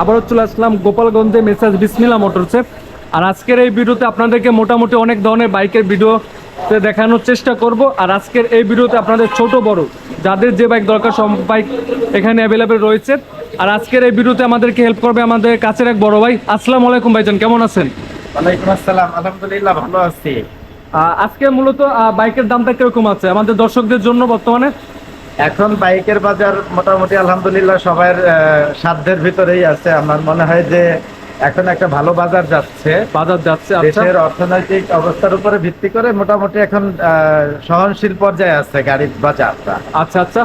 আবারও চলে আসলাম গোপালগঞ্জে মেসাজ বিসমিলা মোটরসে। আর আজকের এই ভিডিওতে আপনাদেরকে মোটামুটি অনেক ধরনের বাইকের ভিডিও দেখানোর চেষ্টা করব। আর আজকের এই ভিডিওতে আপনাদের ছোট বড় যাদের যে বাইক দরকার সব বাইক এখানে অ্যাভেলেবেল রয়েছে। আর আজকের এই ভিডিওতে আমাদেরকে হেল্প করবে আমাদের কাছের এক বড় ভাই। আসসালাম আলাইকুম ভাইজান কেমন আছেন? ওয়ালাইকুম আসসালাম আলহামদুলিল্লাহ ভালো আছি। আজকে মূলত বাইকের দামটা কীরকম আছে? আমাদের দর্শকদের জন্য বর্তমানে এখন বাইকের বাজার মোটামুটি আলহামদুলিল্লাহ সবার সাধ্যের ভিতরেই আছে। আমার মনে হয় যে এখন একটা ভালো বাজার যাচ্ছে। বাজার যাচ্ছে আচ্ছা। দেশের অর্থনৈতিক অবস্থার উপরে ভিত্তি করে মোটামুটি এখন সহনশীল পর্যায়ে আছে গাড়ির বাজারটা। আচ্ছা আচ্ছা।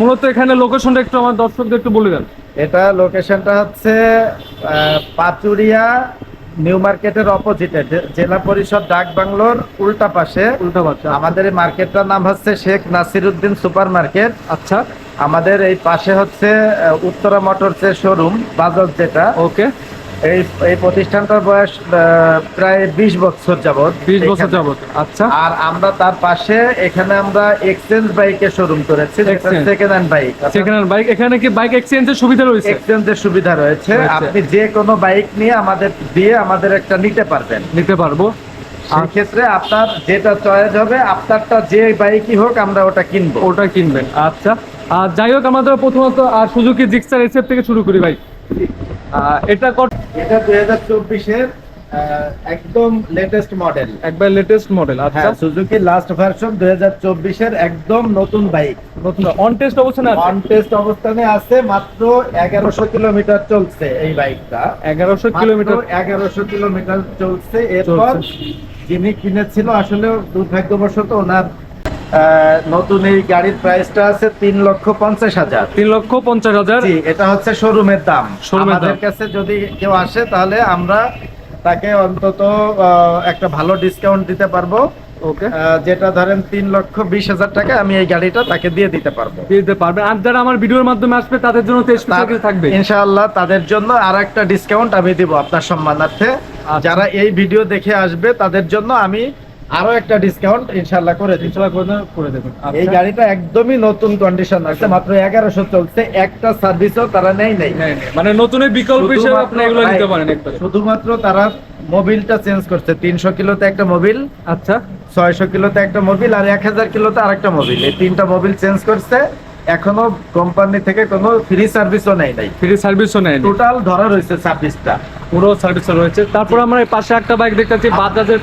মূলত এখানে লোকেশনটা একটু আমার দর্শকদের একটু বলে দেন। এটা লোকেশনটা হচ্ছে পাচুরিয়া নিউ মার্কেটের অপোজিটে জেলা পরিষদ ডাক বাংলোর উল্টা পাশে। উল্টা পাশে আমাদের এই মার্কেটটার নাম হচ্ছে শেখ নাসিরুদ্দিন সুপার মার্কেট আচ্ছা। আমাদের এই পাশে হচ্ছে উত্তরা মোটরসের শোরুম বাজার যেটা। ওকে। এই এই প্রতিষ্ঠানটার বয়স প্রায় বিশ বছর যাবত বিশ বছর। যাবত আচ্ছা। আর আমরা তার পাশে এখানে আমরা এক্সচেঞ্জ বাইকের শোরুম করেছি। সেকেন্ড হ্যান্ড বাইক সেখানে বাইক এখানে কি বাইক এক্সচেঞ্জের সুবিধা রয়েছে? এক্সচেঞ্জের সুবিধা রয়েছে। আপনি যে কোনো বাইক নিয়ে আমাদের দিয়ে আমাদের একটা নিতে পারবেন। নিতে পারব। সেই ক্ষেত্রে আপনার যেটা চয়েস হবে আপনারটা যে বাইকই হোক আমরা ওটা কিনবো। ওটা কিনবেন আচ্ছা। আর যাই হোক আমাদের প্রথমত আর সুজুকি জিক্সার এসএফ থেকে শুরু করি ভাই। এটা কত? এটা দুই হাজার চব্বিশের একদম লেটেস্ট মডেল একবার লেটেস্ট মডেল আচ্ছা। সুজুকি লাস্ট ভার্সন দুই হাজার চব্বিশের একদম নতুন বাইক নতুন অন টেস্ট অবস্থানে আছে? অন টেস্ট অবস্থানে আছে মাত্র এগারোশো কিলোমিটার চলছে এই বাইকটা এগারোশো কিলোমিটার। এগারোশো কিলোমিটার চলছে। এরপর যিনি কিনেছিল আসলে দুর্ভাগ্যবশত ওনার নতুন এই গাড়ির প্রাইসটা আছে তিন লক্ষ পঞ্চাশ হাজার। তিন লক্ষ পঞ্চাশ হাজার? এটা হচ্ছে শোরুমের দাম। আমাদের কাছে যদি কেউ আসে তাহলে আমরা তাকে অন্তত একটা ভালো ডিসকাউন্ট দিতে পারব। ওকে যেটা ধরেন তিন লক্ষ বিশ হাজার টাকা আমি এই গাড়িটা তাকে দিয়ে দিতে পারব। দিতে পারবেন আর যারা আমার ভিডিওর মাধ্যমে আসবে তাদের জন্য থাকবে। ইনশাআল্লাহ তাদের জন্য আর একটা ডিসকাউন্ট আমি দিব আপনার সম্মানার্থে। আচ্ছা। যারা এই ভিডিও দেখে আসবে তাদের জন্য আমি আরও একটা ডিসকাউন্ট ইনশাআল্লাহ করে দিচ্ছি ইনশাল্লাহ করে করে দেবেন। এই আচ্ছা। গাড়িটা একদমই নতুন কন্ডিশন আছে মাত্র এগারোশো চলছে একটা সার্ভিসও তারা নেই। নাই। মানে নতুন বিকল্প হিসেবে আপনি এগুলো নিতে পারেন শুধুমাত্র তারা মোবিলটা চেঞ্জ করছে তিনশো কিলোতে একটা মোবিল আচ্ছা। ছয়শো কিলোতে একটা মোবিল আর এক হাজার কিলোতে আরেকটা মোবিল এই তিনটা মোবিল চেঞ্জ করছে এখনও কোম্পানি থেকে কোনো ফ্রি সার্ভিসও নেই। নাই ফ্রি সার্ভিসও নেয় টোটাল ধরা রয়েছে ছাব্বিশটা। পুরো সার্ভিস রয়েছে। তারপর আমরা এই পাশে একটা বাইক দেখতে পাচ্ছি বাজাজের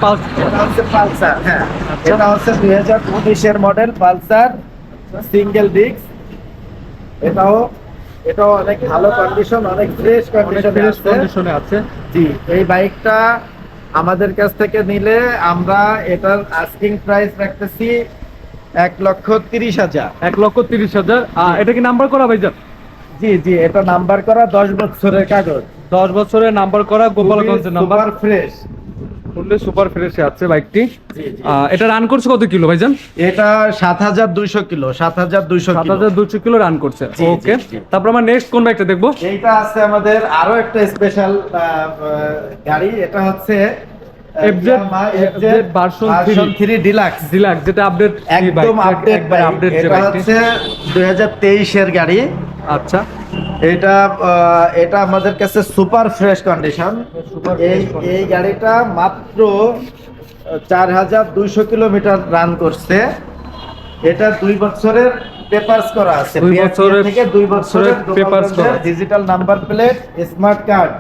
পালসার হ্যাঁ। এটা হচ্ছে দুই হাজার উনিশের মডেল পালসার সিঙ্গেল ডিস্ক এটাও এটাও অনেক ভালো কন্ডিশন অনেক ফ্রেশ কন্ডিশনে আছে। জি এই বাইকটা আমাদের কাছ থেকে নিলে আমরা এটার আস্কিং প্রাইস রাখতেছি এক লক্ষ তিরিশ হাজার। এক লক্ষ তিরিশ হাজার। এটা কি নাম্বার করা ভাইজান? জি জি এটা নাম্বার করা দশ বছরের কাগজ। দশ বছরের নাম্বার করা গোপালগঞ্জের নাম্বার ফ্রেশ ফুললি সুপার ফ্রেশে আছে বাইকটি এটা রান করছে কত কিলো ভাইজান? এটা সাত হাজার দুইশো কিলো সাত হাজার দুইশো সাত হাজার দুশো কিলো রান করছে। ওকে তারপর আমরা নেক্সট কোন বাইকটা দেখব? এইটা আছে আমাদের আরও একটা স্পেশাল গাড়ি। এটা হচ্ছে FZ FZ version version three deluxe deluxe যেটা আপডেট একদম আপডেট আপডেট এটা হচ্ছে দুই হাজার তেইশের গাড়ি। আচ্ছা। এটা এটা আমাদের কাছে সুপার ফ্রেশ কন্ডিশন এই এই গাড়িটা মাত্র চার হাজার দুইশো কিলোমিটার রান করছে। এটা দুই বছরের পেপারস করা আছে। দুই বছরের- থেকে দুই বছরের করা digital number plate smart card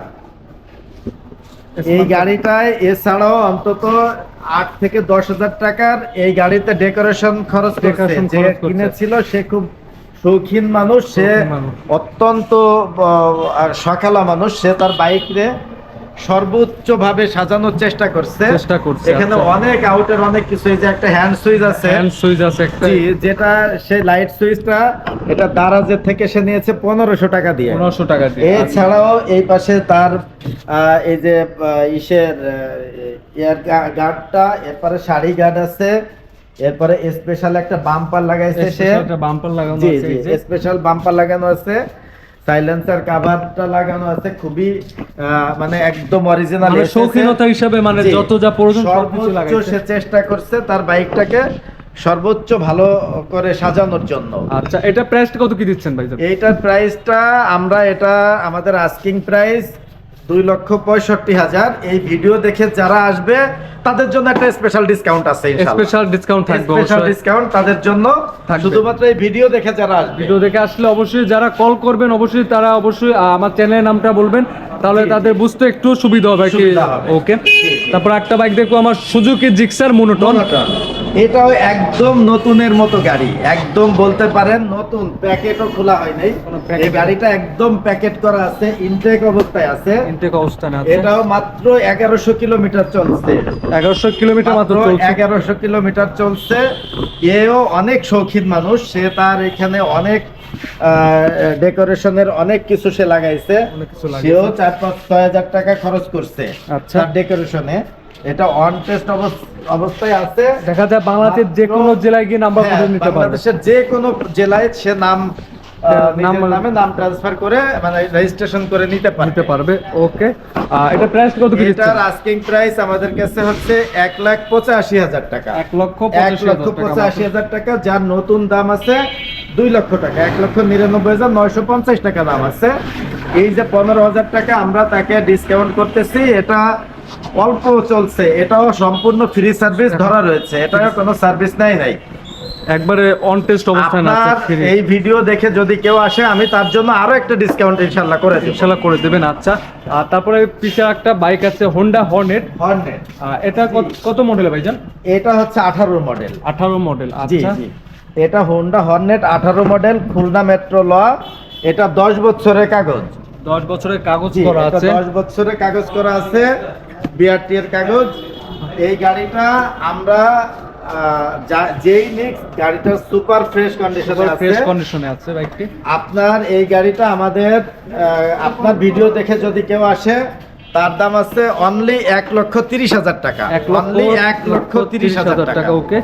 এই গাড়িটায় এছাড়াও অন্তত আট থেকে দশ হাজার টাকার এই গাড়িতে ডেকোরেশন খরচ যে কিনেছিল সে খুব শৌখিন মানুষ সে অত্যন্ত সকালা মানুষ সে তার বাইক রে সর্বোচ্চ ভাবে সাজানোর চেষ্টা করছে। চেষ্টা করছে, এখানে আচ্ছা। অনেক আউটের অনেক কিছু এই যে একটা হ্যান্ড সুইচ আছে। হ্যান্ড সুইচ আছে একটা। যেটা সেই লাইট সুইচটা এটা দারাজের থেকে সে নিয়েছে পনেরোশো টাকা দিয়ে। পনেরোশো টাকা দিয়ে এছাড়াও এই পাশে তার এই যে ইসের এয়ার গার্ডটা এরপরে শাড়ি গার্ড আছে এরপরে স্পেশাল একটা বাম্পার লাগাইছে সে। একটা বাম্পার লাগানো আছে। স্পেশাল বাম্পার লাগানো আছে। সাইলেন্সার কাভারটা লাগানো আছে খুবই মানে একদম অরিজিনাল মানে শৌখিনতা হিসাবে মানে যত যা প্রয়োজন সর্বোচ্চ সে চেষ্টা করছে তার বাইকটাকে সর্বোচ্চ ভালো করে সাজানোর জন্য। আচ্ছা এটা প্রাইসটা কত কি দিচ্ছেন ভাই এইটার প্রাইসটা আমরা এটা আমাদের আস্কিং প্রাইস দুই লক্ষ পঁয়ষট্টি হাজার। এই ভিডিও দেখে যারা আসবে তাদের জন্য একটা স্পেশাল ডিসকাউন্ট আছে স্পেশাল ডিসকাউন্ট থাকবে স্পেশাল ডিসকাউন্ট তাদের জন্য। শুধুমাত্র এই ভিডিও দেখে যারা আসবে। ভিডিও দেখে আসলে অবশ্যই যারা কল করবেন অবশ্যই তারা অবশ্যই আমার চ্যানেলের নামটা বলবেন। তাহলে তাদের বুঝতে একটু সুবিধা হবে কি? ওকে। তারপর একটা বাইক দেখব আমার সুজুকি জিক্সার মনোটন। এটাও একদম নতুনের মতো গাড়ি। একদম বলতে পারেন নতুন প্যাকেটও খোলা হয় নাই। এই গাড়িটা একদম প্যাকেট করা আছে ইনটেক অবস্থায় আছে। ইনটেক অবস্থানে আছে। এটাও মাত্র এগারোশো কিলোমিটার চলছে। এগারোশো কিলোমিটার মাত্র চলছে। এগারোশো কিলোমিটার চলছে। এও অনেক শৌখিন মানুষ সে তার এখানে অনেক ডেকোরেশনের অনেক কিছু সে লাগাইছে। সেও চার পাঁচ ছয় হাজার টাকা খরচ করছে আচ্ছা। ডেকোরেশনে এটা অন টেস্ট অবস্থায় আছে দেখা যায় বাংলাদেশের যে কোনো জেলায় গিয়ে নাম্বার হ্যাঁ, নিতে পারবে বাংলাদেশের যে কোনো জেলায় সে নাম নাম নামে ট্রান্সফার করে মানে রেজিস্ট্রেশন করে নিতে পারবে নিতে পারবে ওকে এটা প্রাইস কত কি এটার আস্কিং প্রাইস আমাদের কাছে হচ্ছে এক লাখ পঁচাশি হাজার টাকা। এক লক্ষ এক লক্ষ পঁচাশি হাজার টাকা যার নতুন দাম আছে দুই লক্ষ টাকা। এক লক্ষ নিরানব্বই হাজার নয়শো পঞ্চাশ টাকা দাম আছে। এই যে পনেরো হাজার টাকা আমরা তাকে ডিসকাউন্ট করতেছি এটা অল্প চলছে। এটাও সম্পূর্ণ ফ্রি সার্ভিস ধরা রয়েছে। এটাও কোনো সার্ভিস নাই নাই। একবারে অন টেস্ট অবস্থানে আছে এই ভিডিও দেখে যদি কেউ আসে আমি তার জন্য আরও একটা ডিসকাউন্ট ইনশাল্লাহ করে দেব। ইনশাল্লাহ করে দেবেন আচ্ছা। আর তারপরে পিছে একটা বাইক আছে হোন্ডা হর্নেট হর্নেট এটা কত- মডেল ভাইজান? এটা হচ্ছে আঠারো মডেল আঠারো মডেল আচ্ছা। এটা হোন্ডা হর্নেট আঠারো মডেল খুলনা মেট্রো ল এটা দশ বছরের কাগজ। দশ বছরের কাগজ করা আছে। দশ বছরের কাগজ করা আছে বিআরটি এর কাগজ। এই গাড়িটা আমরা যেই গাড়িটা সুপার ফ্রেশ কন্ডিশনে আছে। ফ্রেশ কন্ডিশনে আছে বাইকটি আপনার এই গাড়িটা আমাদের আপনার ভিডিও দেখে যদি কেউ আসে তার দাম আছে অনলি এক লক্ষ তিরিশ হাজার টাকা। অনলি এক লক্ষ তিরিশ হাজার টাকা ওকে।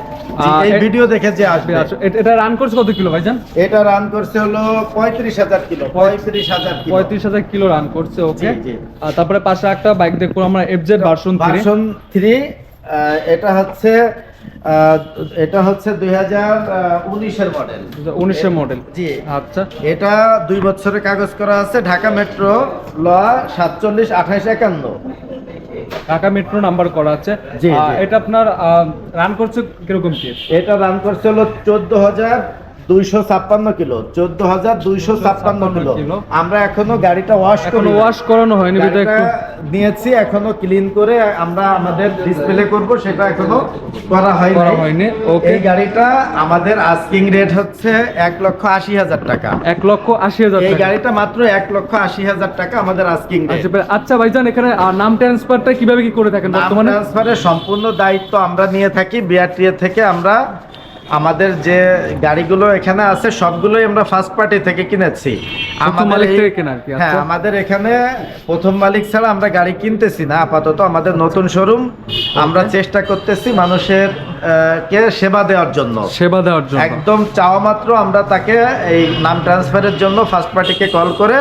এই ভিডিও দেখে যে আসবে। এটা রান করছে কত কিলো ভাইজান? এটা রান করছে হলো পঁয়ত্রিশ হাজার কিলো পঁয়ত্রিশ হাজার পঁয়ত্রিশ হাজার কিলো রান করছে ওকে। তারপরে পাশে একটা বাইক দেখব আমরা এফজেড ভার্সন ভার্সন থ্রি এটা হচ্ছে এটা হচ্ছে দুই হাজার উনিশের মডেল উনিশের মডেল জি। আচ্ছা। এটা দুই বছরের কাগজ করা আছে ঢাকা মেট্রো ল সাতচল্লিশ আঠাইশ একান্ন। ঢাকা মেট্রো নাম্বার করা আছে। জি, এটা আপনার রান করছে কীরকম কি? এটা রান করছে হলো চোদ্দ হাজার দুইশো ছাপ্পান্ন কিলো চোদ্দ হাজার দুইশো ছাপ্পান্ন কিলো। আমরা এখনও গাড়িটা ওয়াশ করি ওয়াশ করানো হয়নি নিয়েছি এখনও ক্লিন করে আমরা আমাদের ডিসপ্লে করব সেটা এখনও করা করা হয়নি. এই গাড়িটা আমাদের আস্কিং রেট হচ্ছে এক লক্ষ আশি হাজার টাকা। এক লক্ষ আশি হাজার এই গাড়িটা মাত্র এক লক্ষ আশি হাজার টাকা আমাদের আস্কিং রেট আচ্ছা ভাই- আচ্ছা ভাইজান এখানে নাম ট্রান্সফারটা কীভাবে কি করে থাকেন নাম বর্তমানে? ট্রান্সফারের সম্পূর্ণ দায়িত্ব আমরা নিয়ে থাকি বিআরটিএ থেকে আমরা আমাদের যে গাড়িগুলো এখানে আছে সবগুলোই আমরা ফার্স্ট পার্টি থেকে কিনেছি। হ্যাঁ আচ্ছা। আমাদের এখানে প্রথম মালিক ছাড়া আমরা গাড়ি কিনতেছি না আপাতত আমাদের নতুন শোরুম আমরা চেষ্টা করতেছি মানুষের কে সেবা দেওয়ার জন্য। সেবা দেওয়ার জন্য। একদম চাওয়া মাত্র আমরা তাকে এই নাম ট্রান্সফারের জন্য ফার্স্ট পার্টিকে কল করে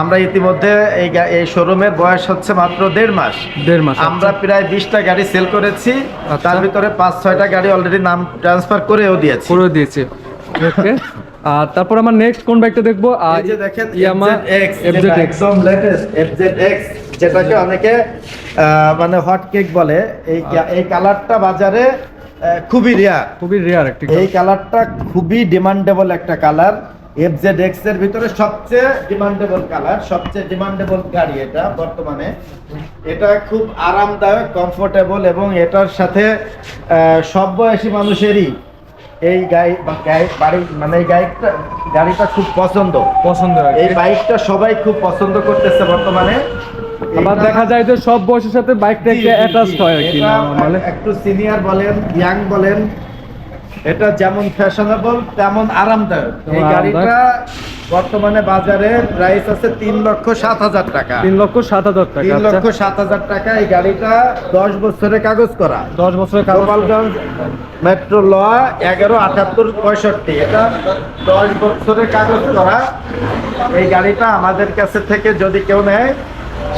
আমরা ইতিমধ্যে এই এই শোরুমের বয়স হচ্ছে মাত্র দেড় মাস। দেড় মাস আমরা প্রায় বিশটা গাড়ি সেল করেছি। আচ্ছা। তার ভিতরে পাঁচ ছয়টা গাড়ি অলরেডি নাম ট্রান্সফার করেও দিয়েছি। করে দিয়েছে। আর তারপর আমার নেক্সট কোন বাইকটা দেখব? আর এই যে দেখেন ইয়ামা FZX, এফজেড এক্স একদম লেটেস্ট FZX, যেটাকে অনেকে মানে হট কেক বলে। এই এই কালারটা বাজারে খুবই রেয়ার খুবই রেয়ার একটি এই কালারটা খুবই ডিমান্ডেবল একটা কালার এফজেড এক্সের ভিতরে সবচেয়ে ডিমান্ডেবল কালার সবচেয়ে ডিমান্ডেবল গাড়ি এটা বর্তমানে। এটা খুব আরামদায়ক কমফোর্টেবল এবং এটার সাথে সব বয়সী মানুষেরই এই গাড়ি বাড়ি মানে এই গাড়িটা গাড়িটা খুব পছন্দ। পছন্দ এই বাইকটা সবাই খুব পছন্দ করতেছে বর্তমানে। আবার দেখা যায় যে সব বয়সের সাথে বাইকটা জি, জি, অ্যাটাচ হয় আর কি এটা একটু সিনিয়র বলেন ইয়াং বলেন এটা যেমন ফ্যাশনেবল তেমন আরামদায়ক। এই গাড়িটা বর্তমানে বাজারে প্রাইস আছে তিন লক্ষ সাত হাজার টাকা। তিন লক্ষ সাত হাজার টাকা তিন আচ্ছা। লক্ষ সাত হাজার টাকা এই গাড়িটা দশ বছরের কাগজ করা। দশ বছরের গোপালগঞ্জ মেট্রো ল এগারো আটাত্তর পঁয়ষট্টি। এটা দশ বছরের কাগজ করা। এই গাড়িটা আমাদের কাছে থেকে যদি কেউ নেয়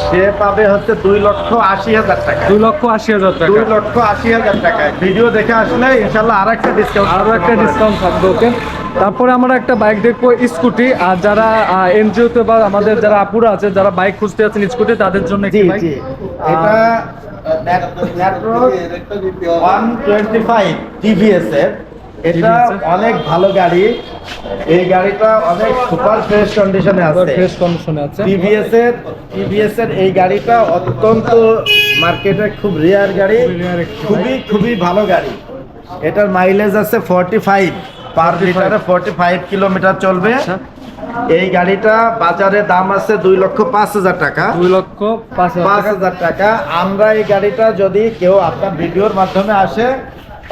সে পাবে হচ্ছে দুই লক্ষ আশি হাজার টাকা। দুই লক্ষ আশি হাজার টাকা। দুই লক্ষ আশি হাজার টাকা ভিডিও দেখে আসলে ইনশাল্লাহ আর একটা ডিসকাউন্ট আরও একটা ডিসকাউন্ট থাকবে ওকে তারপরে আমরা একটা বাইক দেখব স্কুটি আর যারা এনজিওতে বা আমাদের যারা আপুরা আছে যারা বাইক খুঁজতে আছেন স্কুটি তাদের জন্য একটি বাইক এটা ওয়ান টোয়েন্টি ফাইভ টিভিএস এর। এটা অনেক ভালো গাড়ি। এই গাড়িটা অনেক সুপার ফ্রেশ কন্ডিশনে আছে। ফ্রেশ কন্ডিশনে আছে। টিভিএস এর টিভিএস এর এই গাড়িটা অত্যন্ত মার্কেটে খুব রেয়ার গাড়ি। খুবই খুবই ভালো গাড়ি। এটার মাইলেজ আছে ফর্টি ফাইভ পার 45 লিটারে ফর্টি ফাইভ কিলোমিটার চলবে। আচ্ছা। এই গাড়িটা বাজারে দাম আছে দুই লক্ষ পাঁচ হাজার টাকা। দুই লক্ষ পাঁচ হাজার টাকা। আমরা এই গাড়িটা যদি কেউ আপনার ভিডিওর মাধ্যমে আসে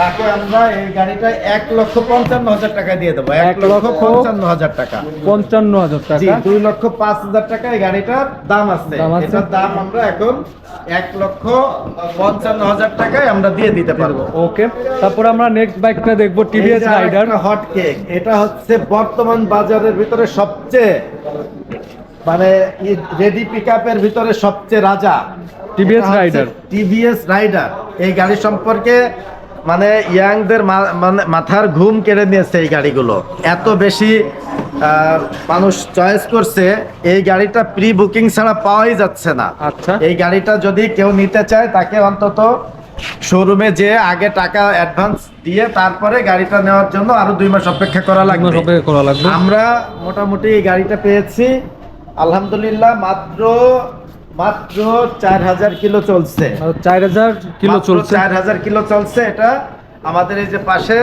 তাকে আমরা এই গাড়িটা এক লক্ষ পঞ্চান্ন হাজার টাকা দিয়ে দেবো। এক লক্ষ পঞ্চান্ন হাজার টাকা। পঞ্চান্ন হাজার টাকা। দুই লক্ষ পাঁচ হাজার টাকা এই গাড়িটার দাম আছে। এটার দাম আমরা এখন এক লক্ষ পঞ্চান্ন হাজার টাকায় আমরা দিয়ে দিতে পারব। ওকে তারপরে আমরা নেক্সট বাইকটা দেখব টিভিএস রাইডার হট কেক এটা হচ্ছে বর্তমান বাজারের ভিতরে সবচেয়ে মানে রেডি পিক আপের ভিতরে সবচেয়ে রাজা। টিভিএস রাইডার টিভিএস রাইডার এই গাড়ি সম্পর্কে মানে ইয়াংদের মানে মাথার ঘুম কেড়ে নিয়েছে এই গাড়িগুলো। এত বেশি মানুষ চয়েস করছে এই গাড়িটা প্রি বুকিং ছাড়া পাওয়াই যাচ্ছে না। আচ্ছা। এই গাড়িটা যদি কেউ নিতে চায় তাকে অন্তত শোরুমে যে আগে টাকা অ্যাডভান্স দিয়ে তারপরে গাড়িটা নেওয়ার জন্য আরও দুই মাস অপেক্ষা করা লাগবে। সবাই করা লাগবে। আমরা মোটামুটি এই গাড়িটা পেয়েছি। আলহামদুলিল্লাহ মাত্র মাত্র চার হাজার কিলো চলছে। চার হাজার কিলো চলছে। চার হাজার কিলো চলছে এটা আমাদের এই যে পাশে।